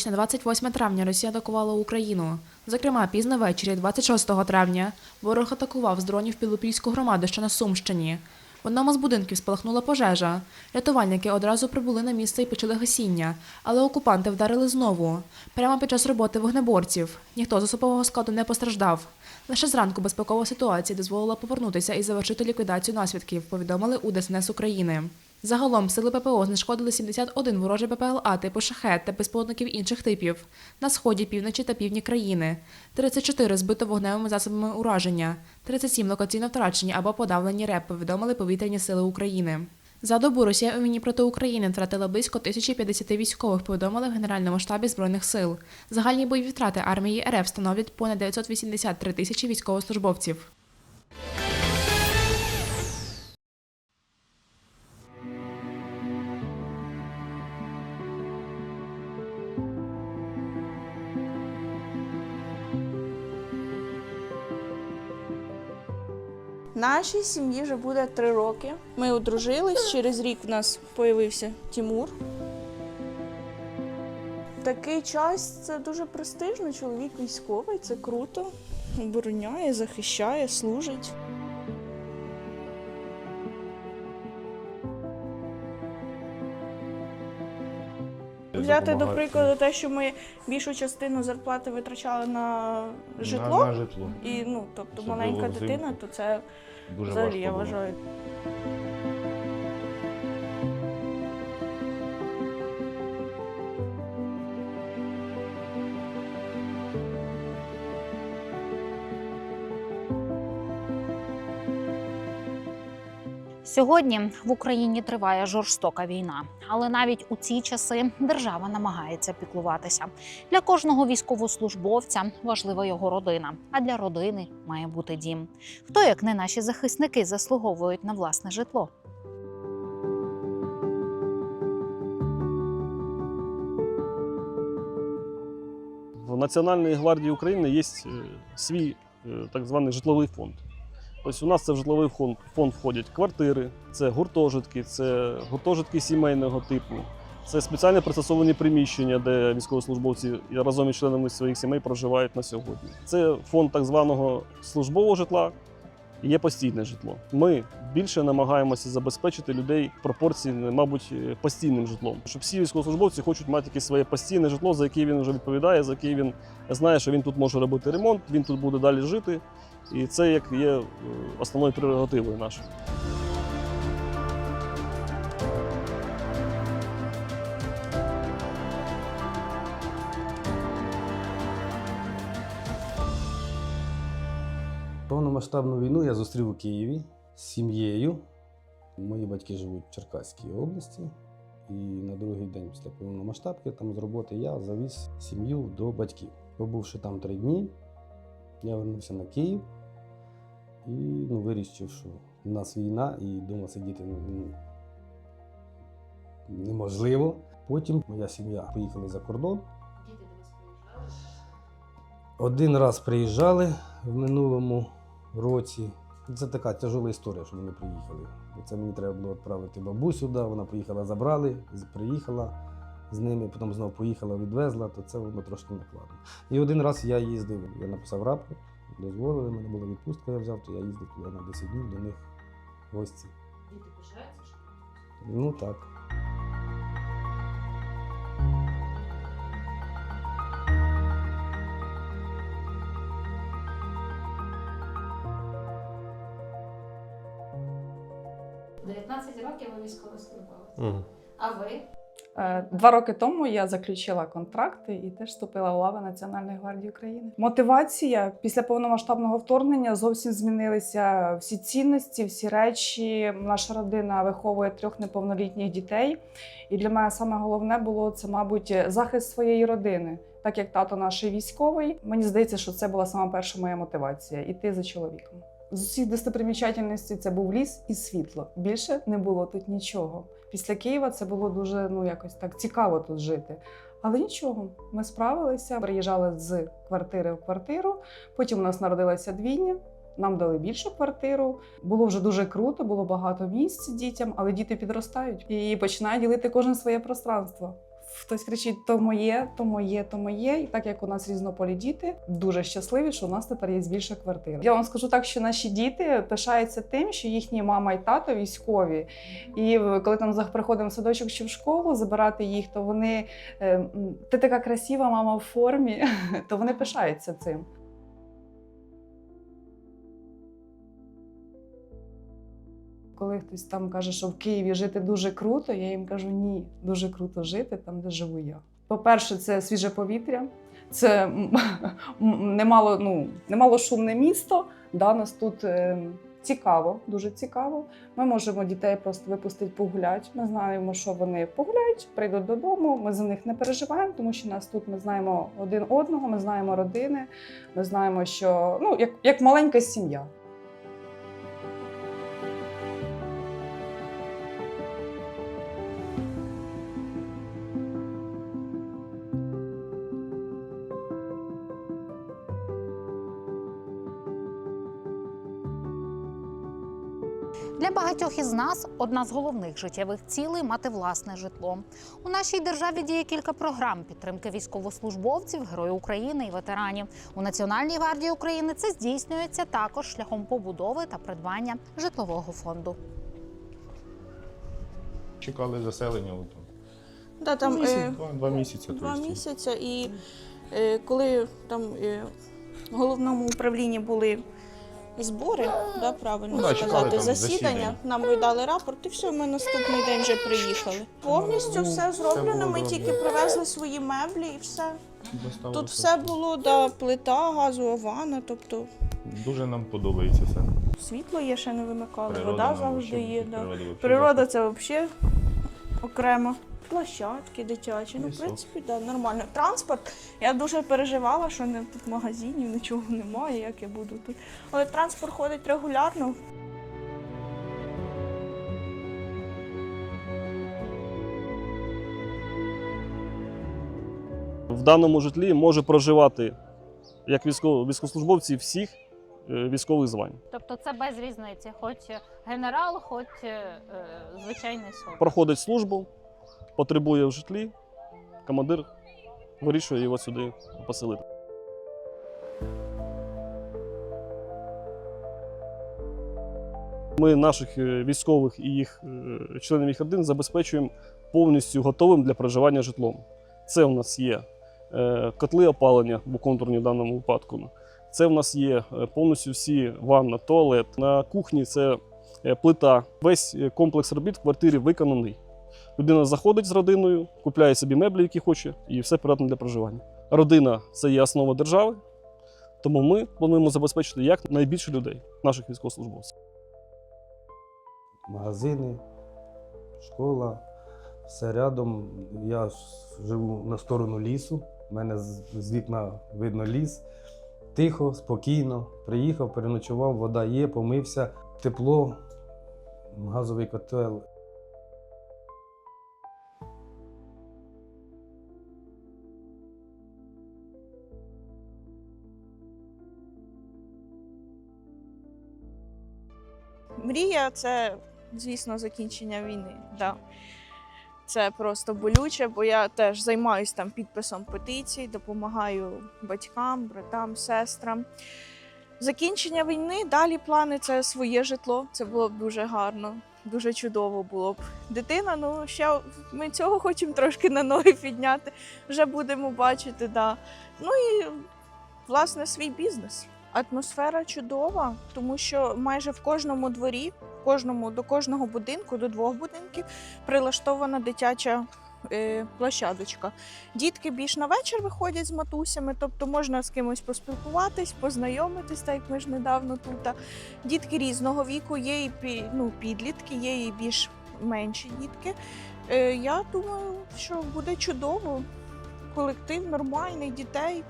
ніч на 28 травня Росія атакувала Україну. Зокрема, пізно ввечері, 26 травня, ворог атакував з дронів Підлупільську громаду, що на Сумщині. В одному з будинків спалахнула пожежа. Рятувальники одразу прибули на місце і почали гасіння, але окупанти вдарили знову. Прямо під час роботи вогнеборців. Ніхто з особового складу не постраждав. Лише зранку безпекова ситуація дозволила повернутися і завершити ліквідацію наслідків, повідомили у ДСНС України. Загалом сили ППО знешкодили 71 ворожий БПЛА типу шахет та безпілотників інших типів на сході, півночі та півдні країни. 34 збито вогневими засобами ураження, 37 локаційно втрачені або подавлені РЕП, повідомили повітряні сили України. За добу Росія у війні проти України втратила близько 1050 військових, повідомили в Генеральному штабі Збройних сил. Загальні бойові втрати армії РФ становлять понад 983 тисячі військовослужбовців. Нашій сім'ї вже буде три роки. Ми одружились. Через рік в нас з'явився Тімур. Такий час це дуже престижно. Чоловік військовий, це круто. Обороняє, захищає, служить. Взяти до прикладу те, що ми більшу частину зарплати витрачали на житло, На, на житло. і ну, тобто Особливо маленька взимку. дитина, то це Дуже взагалі важко я було. Сьогодні в Україні триває жорстока війна, але навіть у ці часи держава намагається піклуватися. Для кожного військовослужбовця важлива його родина, а для родини має бути дім. Хто як не наші захисники заслуговують на власне житло? В Національній гвардії України є е, свій е, так званий житловий фонд. Ось у нас це в житловий фонд, фонд входять квартири, це гуртожитки, це гуртожитки сімейного типу, це спеціально пристосовані приміщення, де військовослужбовці разом із членами своїх сімей проживають на сьогодні. Це фонд так званого службового житла. Є постійне житло. Ми більше намагаємося забезпечити людей пропорції, мабуть, е, постійним житлом. Щоб всі військовослужбовці хочуть мати якесь своє постійне житло, за яке він вже відповідає, за яке він знає, що він тут може робити ремонт, він тут буде далі жити. І це як є е, основною прерогативою нашою. Повномасштабну війну я зустрів у Києві з сім'єю. Мої батьки живуть в Черкаській області. І на другий день після повномасштабки там з роботи я завіз сім'ю до батьків. Побувши там три дні, я вернувся на Київ і ну, вирішив, що в нас війна і вдома сидіти ну, ну, неможливо. Потім моя сім'я поїхала за кордон. Діти до вас приїжджали? Один раз приїжджали в минулому році. Це така тяжела історія, що вони приїхали. Це мені треба було відправити бабусю сюди, вона поїхала, забрали, приїхала з ними, потім знову поїхала, відвезла, то це воно трошки накладно. І один раз я їздив, я написав рапорт, дозволили, в мене була відпустка, я взяв, то я їздив туди на 10 днів до них в гості. Ну так. – 19 років ви. А ви? Е, Два роки тому я заключила контракти і теж вступила в лави Національної гвардії України. Мотивація після повномасштабного вторгнення зовсім змінилися всі цінності, всі речі. Наша родина виховує трьох неповнолітніх дітей. І для мене саме головне було це, мабуть, захист своєї родини. Так як тато наш військовий, мені здається, що це була сама перша моя мотивація іти за чоловіком. З усіх достопримічательностей це був ліс і світло. Більше не було тут нічого. Після Києва це було дуже ну якось так цікаво тут жити. Але нічого, ми справилися, переїжджали з квартири в квартиру. Потім у нас народилася двійня. Нам дали більшу квартиру. Було вже дуже круто, було багато місць дітям, але діти підростають і починають ділити кожен своє пространство. Хтось кричить: то моє, то моє, то моє. І так як у нас різнополі діти, дуже щасливі, що у нас тепер є більше квартир. Я вам скажу так, що наші діти пишаються тим, що їхні мама і тато військові. І коли там приходимо в садочок чи в школу забирати їх, то вони е, ти така красива мама в формі, то вони пишаються цим. Коли хтось там каже, що в Києві жити дуже круто, я їм кажу, ні, дуже круто жити там, де живу я. По-перше, це свіже повітря, це немало, ну, немало шумне місто. Да, нас тут е, цікаво, дуже цікаво. Ми можемо дітей просто випустити погуляти. Ми знаємо, що вони погуляють, прийдуть додому. Ми за них не переживаємо, тому що нас тут ми знаємо один одного, ми знаємо родини, ми знаємо, що ну, як, як маленька сім'я. Багатьох із нас одна з головних життєвих цілей мати власне житло. У нашій державі діє кілька програм підтримки військовослужбовців, героїв України і ветеранів. У Національній гвардії України це здійснюється також шляхом побудови та придбання житлового фонду. Чекали заселення от, Да, там, місяць, е, два, два місяці. Два місяці, і е, коли там е, в головному управлінні були збори, да, правильно Ну, да, чекали сказати, там засідання, засідання. нам видали рапорт, і все, ми наступний день вже приїхали. Повністю Ну, все зроблено. Ми тільки привезли свої меблі і все. Тут все. було, да, плита, газова ванна, тобто Дуже нам подобається все. світло є, ще не вимикали, Природа вода нам завжди є. Да. природа Природа це взагалі окремо. Площадки дитячі, ну, в Лісок. принципі, да, нормально. Транспорт. Я дуже переживала, що не тут магазинів, нічого немає, як я буду тут. Але транспорт ходить регулярно. В даному житлі може проживати як військово, військовослужбовці всіх е, військових звань. Тобто це без різниці, хоч генерал, хоч е, звичайний солдат. Проходить службу, потребує в житлі, командир вирішує його сюди поселити. Ми наших е, військових і їх е, членів їх родин забезпечуємо повністю готовим для проживання житлом. Це у нас є е, котли опалення двоконтурні в даному випадку. Це в нас є повністю всі ванна, туалет. На кухні це плита. Весь комплекс робіт в квартирі виконаний. Людина заходить з родиною, купляє собі меблі, які хоче, і все придатне для проживання. Родина це є основа держави, тому ми плануємо забезпечити як найбільше людей, наших військовослужбовців. магазини, школа, все рядом. Я живу на сторону лісу. У мене з, вікна видно ліс. Тихо, спокійно. Приїхав, переночував, вода є, помився, тепло, газовий котел. Мрія це, звісно, закінчення війни. Да. Це просто болюче, бо я теж займаюся там підписом петицій, допомагаю батькам, братам, сестрам. Закінчення війни, далі плани це своє житло. Це було б дуже гарно, дуже чудово було б. Дитина, ну ще ми цього хочемо трошки на ноги підняти. Вже будемо бачити, да. Ну і власне свій бізнес. Атмосфера чудова, тому що майже в кожному дворі, в кожному до кожного будинку, до двох будинків прилаштована дитяча е, площадочка. Дітки більш на вечір виходять з матусями, тобто можна з кимось поспілкуватись, познайомитись, так як ми ж недавно тут. Дітки різного віку, є і ну, підлітки, є і більш менші дітки. Е, я думаю, що буде чудово. Колектив нормальний, дітей.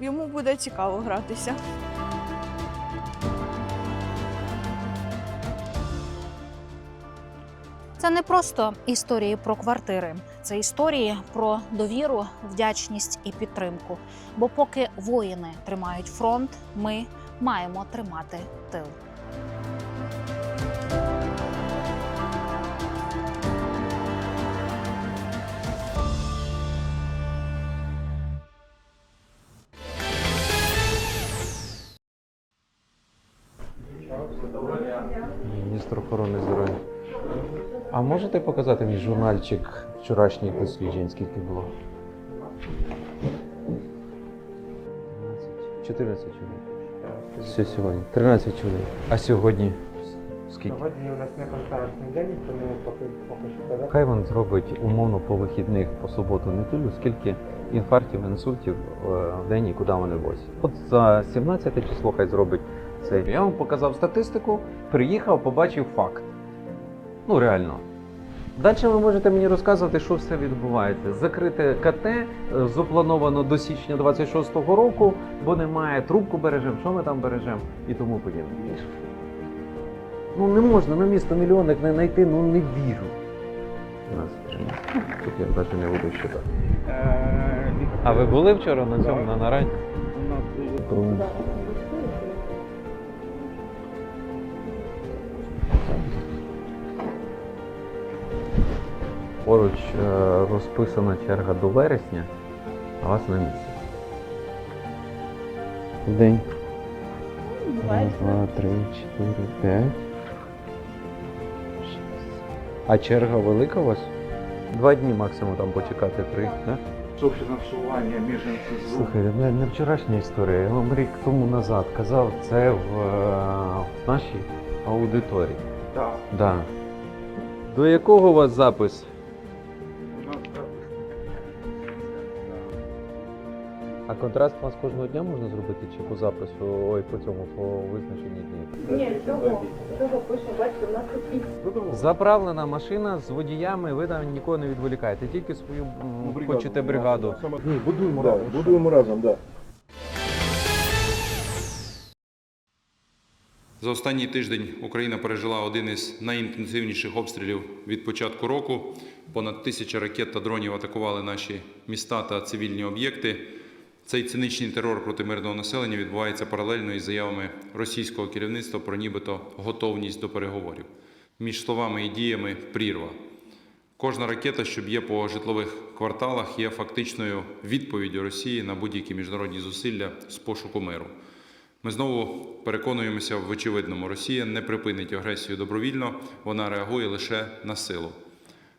Йому буде цікаво гратися. Це не просто історії про квартири, це історії про довіру, вдячність і підтримку. Бо поки воїни тримають фронт, ми маємо тримати тил. Можете показати мій журнальчик вчорашніх досліджень, скільки було? 13, 14 чоловік. Все сьогодні. 13 чоловік. А сьогодні скільки? Сьогодні у нас не контрактний день, тому поки поки що. Хай він зробить умовно по вихідних, по суботу, неділю, скільки інфарктів, інсультів е, в день і куди вони возять. От за 17 число хай зробить це. Я вам показав статистику, приїхав, побачив факт. Ну реально. Далі ви можете мені розказувати, що все відбувається. Закрите КТ е, заплановано до січня 26-го року, бо немає трубку бережемо, що ми там бережемо і тому подібне. Ну не можна на місто мільйонник не знайти, ну не вірю. Тут я навіть не буду читати. Е, А ви були вчора на цьому на нараді? Поруч е, розписана черга до вересня, а вас на місяць. День. Раз, два, три, чотири, п'ять. шість. А черга велика у вас? Два дні максимум там почекати три, так? Софінансування міжнародних Слухайте, не, не вчорашня історія. Я вам рік тому назад казав це в, е, в нашій аудиторії. Так, Да. До якого у вас запис? Контраст у вас кожного дня можна зробити чи по запису, ой, по цьому, по визначенні днів? Ні, цього, цього пише, бачите, в нас тут Заправлена машина з водіями, ви там нікого не відволікаєте, тільки свою м, хочете бригаду. Ні, будуємо разом. Будуємо разом, так. Да. За останній тиждень Україна пережила один із найінтенсивніших обстрілів від початку року. Понад тисяча ракет та дронів атакували наші міста та цивільні об'єкти. Цей циничний терор проти мирного населення відбувається паралельно із заявами російського керівництва про нібито готовність до переговорів. Між словами і діями прірва. Кожна ракета, що б'є по житлових кварталах, є фактичною відповіддю Росії на будь-які міжнародні зусилля з пошуку миру. Ми знову переконуємося в очевидному: Росія не припинить агресію добровільно, вона реагує лише на силу.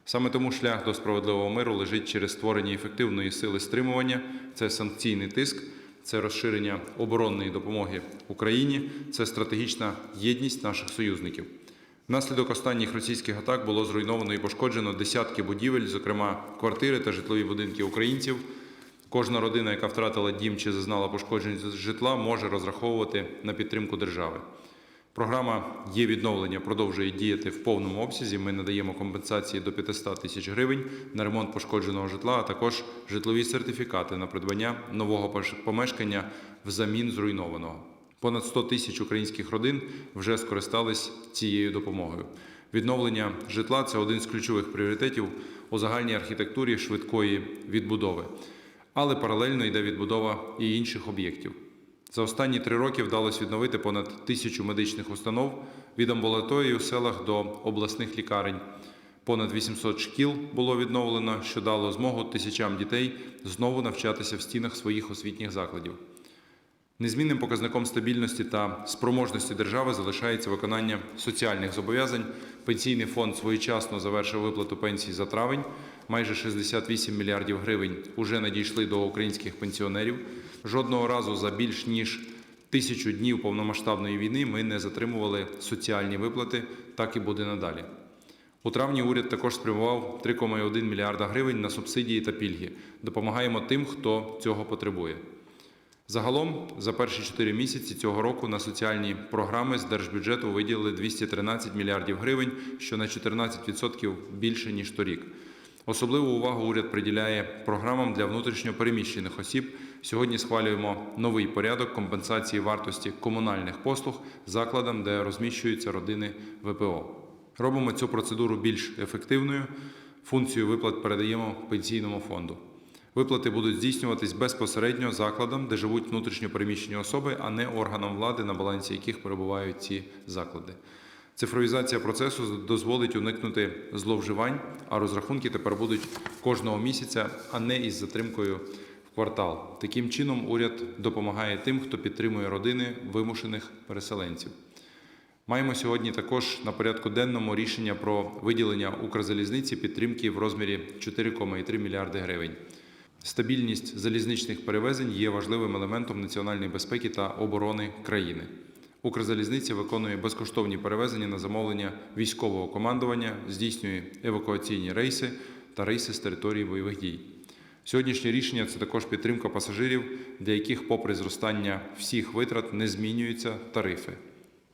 Саме тому шлях до справедливого миру лежить через створення ефективної сили стримування, це санкційний тиск, це розширення оборонної допомоги Україні, це стратегічна єдність наших союзників. Внаслідок останніх російських атак було зруйновано і пошкоджено десятки будівель, зокрема квартири та житлові будинки українців. Кожна родина, яка втратила дім чи зазнала пошкоджень житла, може розраховувати на підтримку держави. Програма є відновлення продовжує діяти в повному обсязі. Ми надаємо компенсації до 500 тисяч гривень на ремонт пошкодженого житла, а також житлові сертифікати на придбання нового помешкання взамін зруйнованого. Понад 100 тисяч українських родин вже скористались цією допомогою. Відновлення житла це один з ключових пріоритетів у загальній архітектурі швидкої відбудови. Але паралельно йде відбудова і інших об'єктів. За останні три роки вдалося відновити понад тисячу медичних установ від амбулаторії у селах до обласних лікарень. Понад 800 шкіл було відновлено, що дало змогу тисячам дітей знову навчатися в стінах своїх освітніх закладів. Незмінним показником стабільності та спроможності держави залишається виконання соціальних зобов'язань. Пенсійний фонд своєчасно завершив виплату пенсій за травень. Майже 68 мільярдів гривень уже надійшли до українських пенсіонерів. Жодного разу за більш ніж тисячу днів повномасштабної війни ми не затримували соціальні виплати, так і буде надалі. У травні уряд також спрямував 3,1 мільярда гривень на субсидії та пільги. Допомагаємо тим, хто цього потребує. Загалом за перші 4 місяці цього року на соціальні програми з держбюджету виділили 213 мільярдів гривень, що на 14% більше ніж торік. Особливу увагу уряд приділяє програмам для внутрішньо переміщених осіб. Сьогодні схвалюємо новий порядок компенсації вартості комунальних послуг закладам, де розміщуються родини ВПО. Робимо цю процедуру більш ефективною. Функцію виплат передаємо пенсійному фонду. Виплати будуть здійснюватись безпосередньо закладам, де живуть внутрішньо переміщені особи, а не органам влади, на балансі яких перебувають ці заклади. Цифровізація процесу дозволить уникнути зловживань, а розрахунки тепер будуть кожного місяця, а не із затримкою квартал. Таким чином, уряд допомагає тим, хто підтримує родини вимушених переселенців. Маємо сьогодні також на порядку денному рішення про виділення Укрзалізниці підтримки в розмірі 4,3 мільярди гривень. Стабільність залізничних перевезень є важливим елементом національної безпеки та оборони країни. Укрзалізниця виконує безкоштовні перевезення на замовлення військового командування, здійснює евакуаційні рейси та рейси з території бойових дій. Сьогоднішнє рішення це також підтримка пасажирів, для яких, попри зростання всіх витрат, не змінюються тарифи.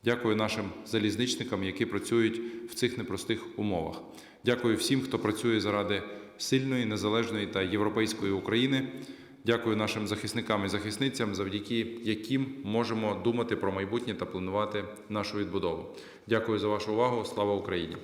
Дякую нашим залізничникам, які працюють в цих непростих умовах. Дякую всім, хто працює заради сильної, незалежної та європейської України. Дякую нашим захисникам і захисницям, завдяки яким можемо думати про майбутнє та планувати нашу відбудову. Дякую за вашу увагу. Слава Україні!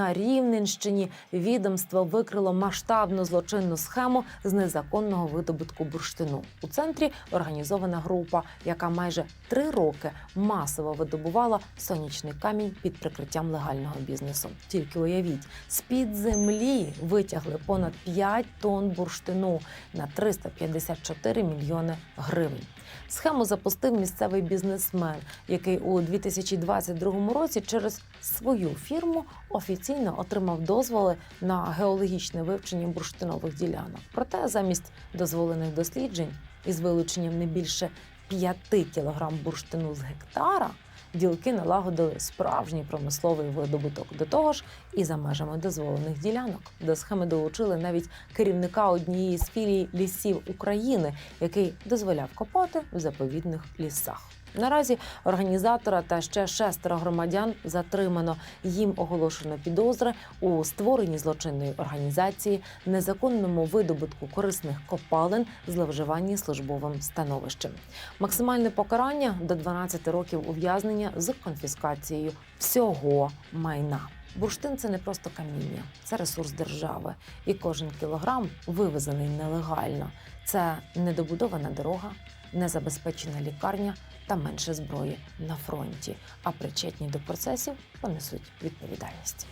На Рівненщині відомство викрило масштабну злочинну схему з незаконного видобутку бурштину. У центрі організована група, яка майже три роки масово видобувала сонячний камінь під прикриттям легального бізнесу. Тільки уявіть, з під землі витягли понад 5 тонн бурштину на 354 мільйони гривень. Схему запустив місцевий бізнесмен, який у 2022 році через свою фірму офіційно отримав дозволи на геологічне вивчення бурштинових ділянок. Проте замість дозволених досліджень із вилученням не більше 5 кілограм бурштину з гектара. Ділки налагодили справжній промисловий видобуток. До того ж, і за межами дозволених ділянок. До схеми долучили навіть керівника однієї з філій лісів України, який дозволяв копати в заповідних лісах. Наразі організатора та ще шестеро громадян затримано. Їм оголошено підозри у створенні злочинної організації, незаконному видобутку корисних копалин, зловживанні службовим становищем. Максимальне покарання до 12 років ув'язнення з конфіскацією всього майна. Бурштин це не просто каміння, це ресурс держави. І кожен кілограм вивезений нелегально. Це недобудована дорога, незабезпечена лікарня та менше зброї на фронті. А причетні до процесів понесуть відповідальність.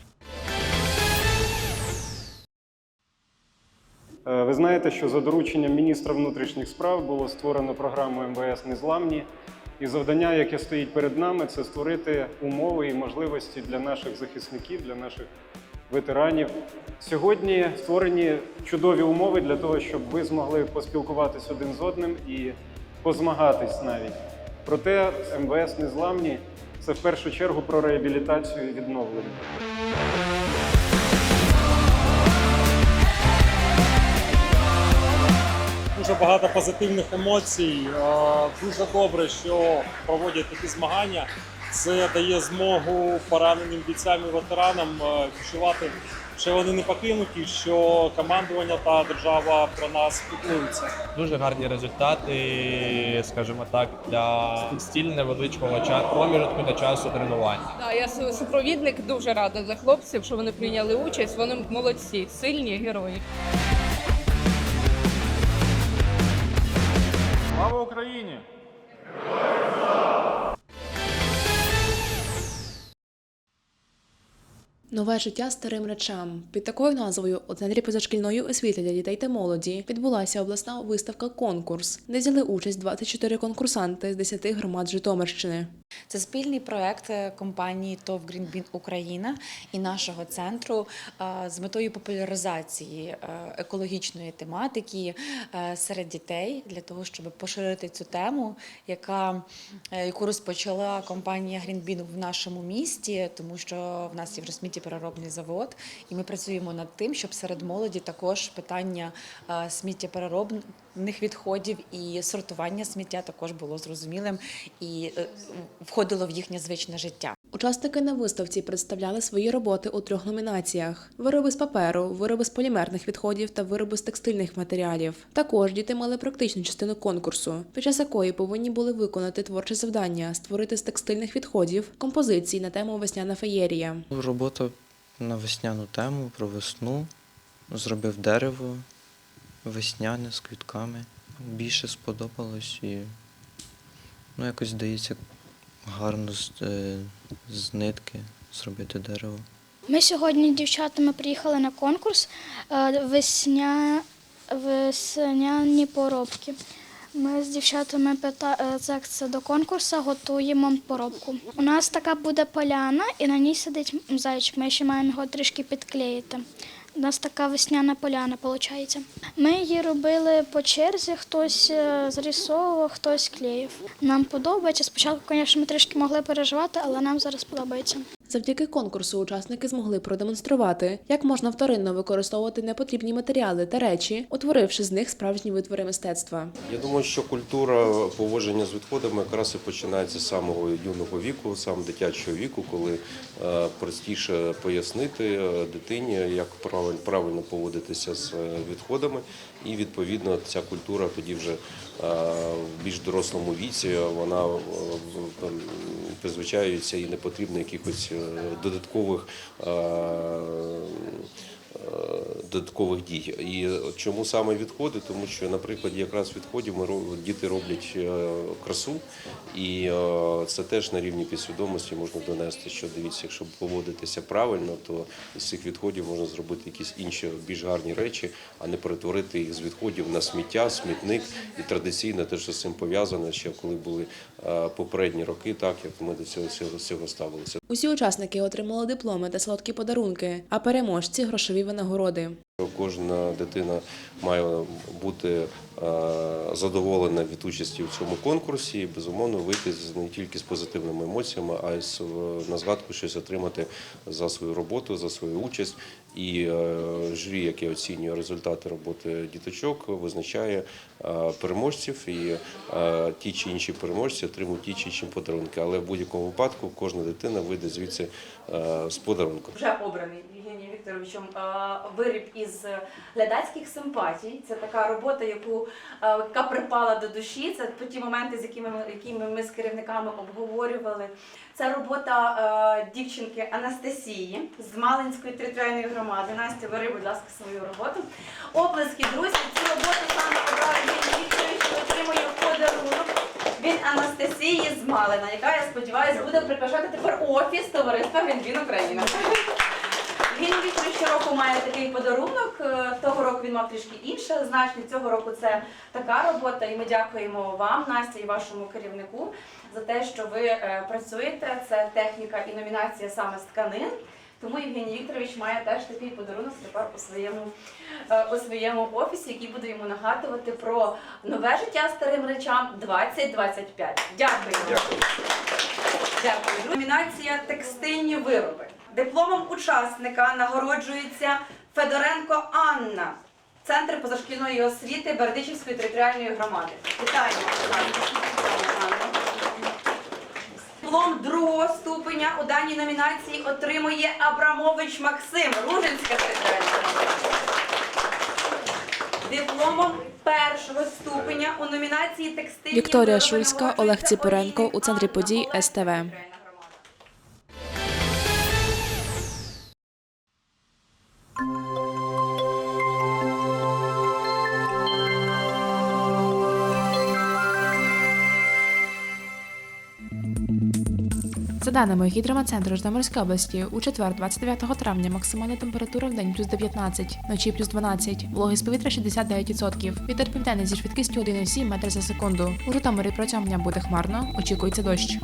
Е, Ви знаєте, що за дорученням міністра внутрішніх справ було створено програму МВС Незламні. І завдання, яке стоїть перед нами, це створити умови і можливості для наших захисників, для наших ветеранів. Сьогодні створені чудові умови для того, щоб ви змогли поспілкуватись один з одним і позмагатись навіть. Проте МВС Незламні це в першу чергу про реабілітацію і відновлення. Дуже багато позитивних емоцій. Е, Дуже добре, що проводять такі змагання. Це дає змогу пораненим бійцям і ветеранам е, відчувати, що вони не покинуті, що командування та держава про нас піклуються. Дуже гарні результати, скажімо так, для стіль невеличкого ча- проміжку та часу тренування. Да, я су- супровідник дуже рада за хлопців, що вони прийняли участь. Вони молодці, сильні герої. Слава Україні! Нове життя старим речам під такою назвою у центрі позашкільної освіти для дітей та молоді відбулася обласна виставка конкурс, де взяли участь 24 конкурсанти з 10 громад Житомирщини. Це спільний проект е, компанії ТОВ Greenbean Україна і нашого центру е, з метою популяризації е, екологічної тематики серед дітей для того, щоб поширити цю тему, яка яку розпочала компанія Greenbean в нашому місті, тому що в нас є в сміттєпереробний завод, і ми працюємо над тим, щоб серед молоді також питання е, сміттєпереробних відходів і сортування сміття також було зрозумілим і е, входило в їхнє звичне життя. Учасники на виставці представляли свої роботи у трьох номінаціях: вироби з паперу, вироби з полімерних відходів та вироби з текстильних матеріалів. Також діти мали практичну частину конкурсу, під час якої повинні були виконати творче завдання, створити з текстильних відходів композиції на тему весняна феєрія. Робота на весняну тему про весну. Зробив дерево весняне з квітками. Більше сподобалось і ну, якось здається гарно з, е, з нитки зробити дерево. Ми сьогодні дівчатами приїхали на конкурс е, весня, весняні поробки. Ми з дівчатами е, це, це до конкурсу готуємо поробку. У нас така буде поляна, і на ній сидить зайчик. Ми ще маємо його трішки підклеїти. У нас така весняна поляна виходить. Ми її робили по черзі, хтось зрісовував, зрисовував, хтось клеїв. Нам подобається. Спочатку, звісно, ми трішки могли переживати, але нам зараз подобається. Завдяки конкурсу учасники змогли продемонструвати, як можна вторинно використовувати непотрібні матеріали та речі, утворивши з них справжні витвори мистецтва. Я думаю, що культура поводження з відходами якраз і починається з самого юного віку, саме дитячого віку, коли е, простіше пояснити е, дитині, як правиль- правильно поводитися з е, відходами, і відповідно ця культура тоді вже в більш дорослому віці вона е, призвичаюється і не потрібно якихось е, додаткових. Додаткових дій. І чому саме відходи? Тому що, наприклад, якраз відходів ми діти роблять е, красу, і е, це теж на рівні підсвідомості можна донести, що дивіться, якщо поводитися правильно, то з цих відходів можна зробити якісь інші більш гарні речі, а не перетворити їх з відходів на сміття, смітник. І традиційно те, що з цим пов'язано, ще коли були е, попередні роки, так як ми до цього, цього, цього ставилися. Усі учасники отримали дипломи та солодкі подарунки, а переможці грошові винагороди. Кожна дитина має бути е, задоволена від участі в цьому конкурсі і безумовно вийти з не тільки з позитивними емоціями, а й з е, на згадку щось отримати за свою роботу, за свою участь. І е, журі, яке оцінює результати роботи діточок, визначає переможців, і ті чи інші переможці отримують ті чи інші подарунки. Але в будь-якому випадку кожна дитина вийде звідси з подарунком. вже обраний Вікторовичем е, виріб із глядацьких симпатій. Це така робота, яку е, яка припала до душі. Це ті моменти, з якими ми, якими ми з керівниками обговорювали. Це робота е, дівчинки Анастасії з Малинської територіальної громади. Настя, бери, будь ласка, свою роботу. Оплески, друзі, цю роботу саме обрав Євгеній Вікторович отримує подарунок від Анастасії з Малина, яка, я сподіваюся, буде прикрашати тепер офіс товариства Грінбін Україна. Він Вікторович щороку має такий подарунок. Е, Того року він мав трішки інше значення. Цього року це така робота, і ми дякуємо вам, Настя, і вашому керівнику за те, що ви е, працюєте. Це техніка і номінація саме з тканин. Тому Євгеній Вікторович має теж такий подарунок тепер у своєму, е, у своєму офісі, який буде йому нагадувати про нове життя старим речам 2025. Дякую. Дякую. Дякую. Номінація текстильні вироби. Дипломом учасника нагороджується Федоренко Анна, Центр позашкільної освіти Бердичівської територіальної громади. Вітаємо. Диплом другого ступеня у даній номінації отримує Абрамович Максим, Ружинська територіальна громада. Дипломом першого ступеня у номінації текстильні Вікторія Шульська, Олег Ціпоренко у центрі подій СТВ. Даними гідрометцентру Житомирської області, у четвер, 29 травня, максимальна температура в день плюс 19, вночі плюс 12, вологість повітря 69%. Вітер південний зі швидкістю 1,7 метр за секунду. У Житомирі протягом дня буде хмарно, очікується дощ.